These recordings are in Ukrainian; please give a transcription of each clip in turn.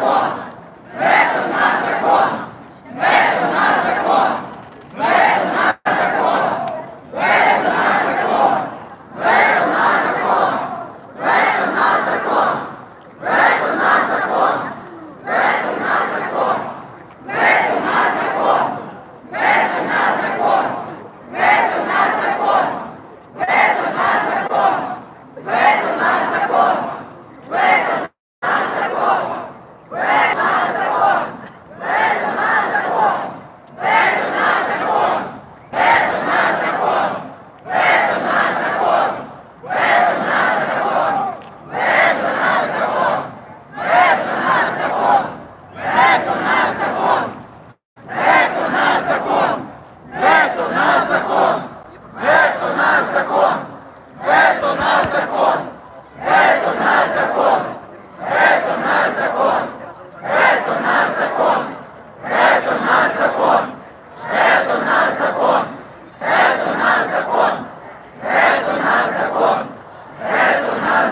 one.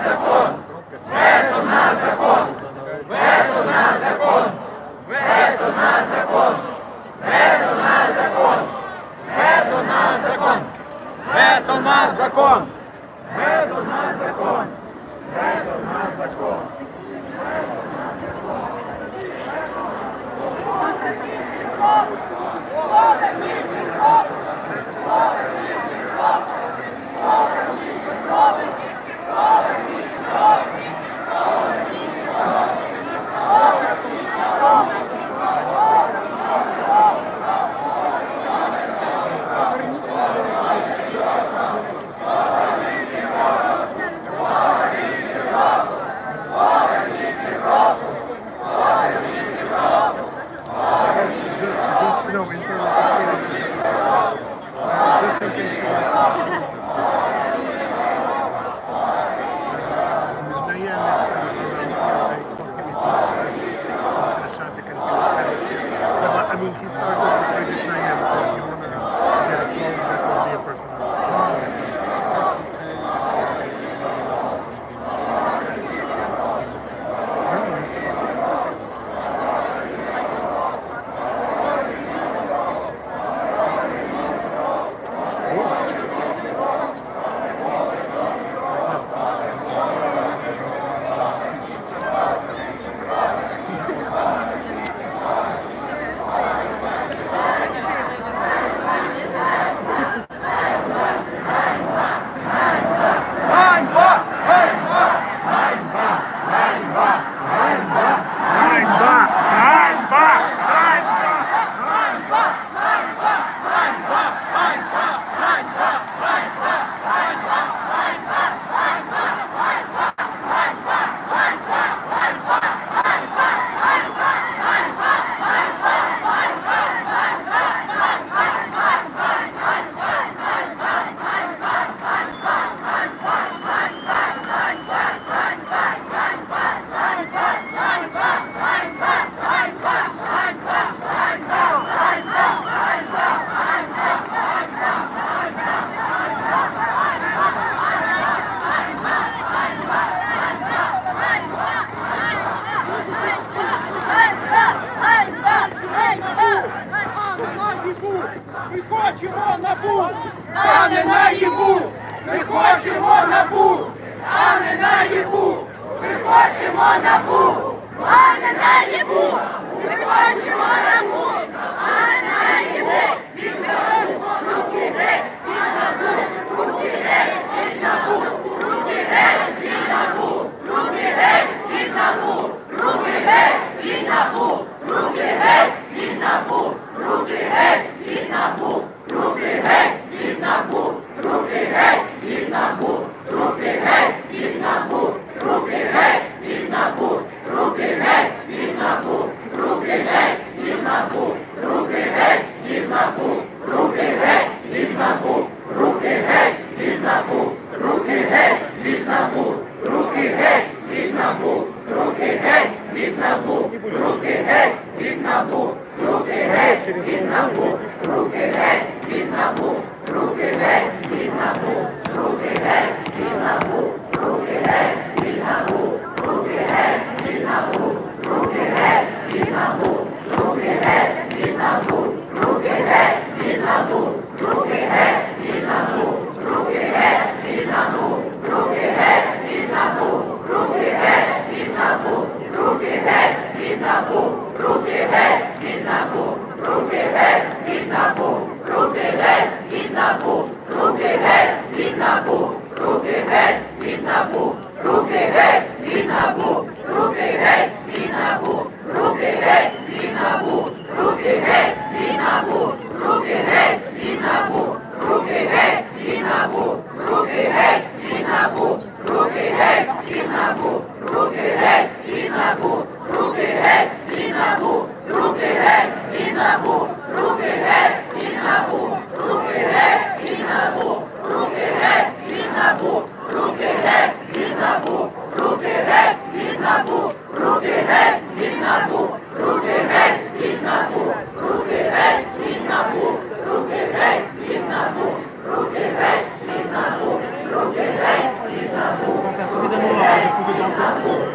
закон! Вето на закон! Вето на закон! Вето на закон! Вето на закон! Вето на закон! Вето на закон! Ми хочемо набу, а не наїбу! Ми хочемо набу, а не наїбу! Ми хочемо набу, а не наїбу! Ми хочемо набу, а не наїбу! Від набу, руки геть, від набу, руки геть, від набу, руки геть, від набу, руки геть, від набу, руки геть, від набу, руки геть, від набу, руки геть, від набу, руки геть, від набу, руки геть, від набу, руки геть, від набу, руки геть, від набу, руки геть, від набу, руки геть, від набу, руки геть, від набу, руки геть, від набу, руки геть, від набу, руки геть, від набу, руки геть, від набу, руки геть, від набу, руки геть, від набу, руки геть, від набу, руки геть, від набу, руки геть, від набу, руки геть, від набу, руки геть, від набу, руки геть, від набу, руки геть, від набу, руки геть, від набу, руки геть, від набу, руки геть, від набу, руки геть, від набу, руки геть, від набу, руки геть, від набу, руки геть, від набу, руки геть, від набу, руки геть, від набу, руки геть, від набу, руки геть, від набу, руки геть, від набу, руки геть, від набу, руки геть, від набу, руки геть, від набу, руки геть, від набу, руки геть, від набу, руки геть, від набу, руки геть, від набу, руки геть від набу, руки геть від набу, руки геть від набу, руки геть від набу, руки геть від набу, руки геть від набу, руки геть від набу, руки геть від набу, руки геть від набу, руки геть від набу, руки геть від набу, руки геть від набу, руки геть від набу.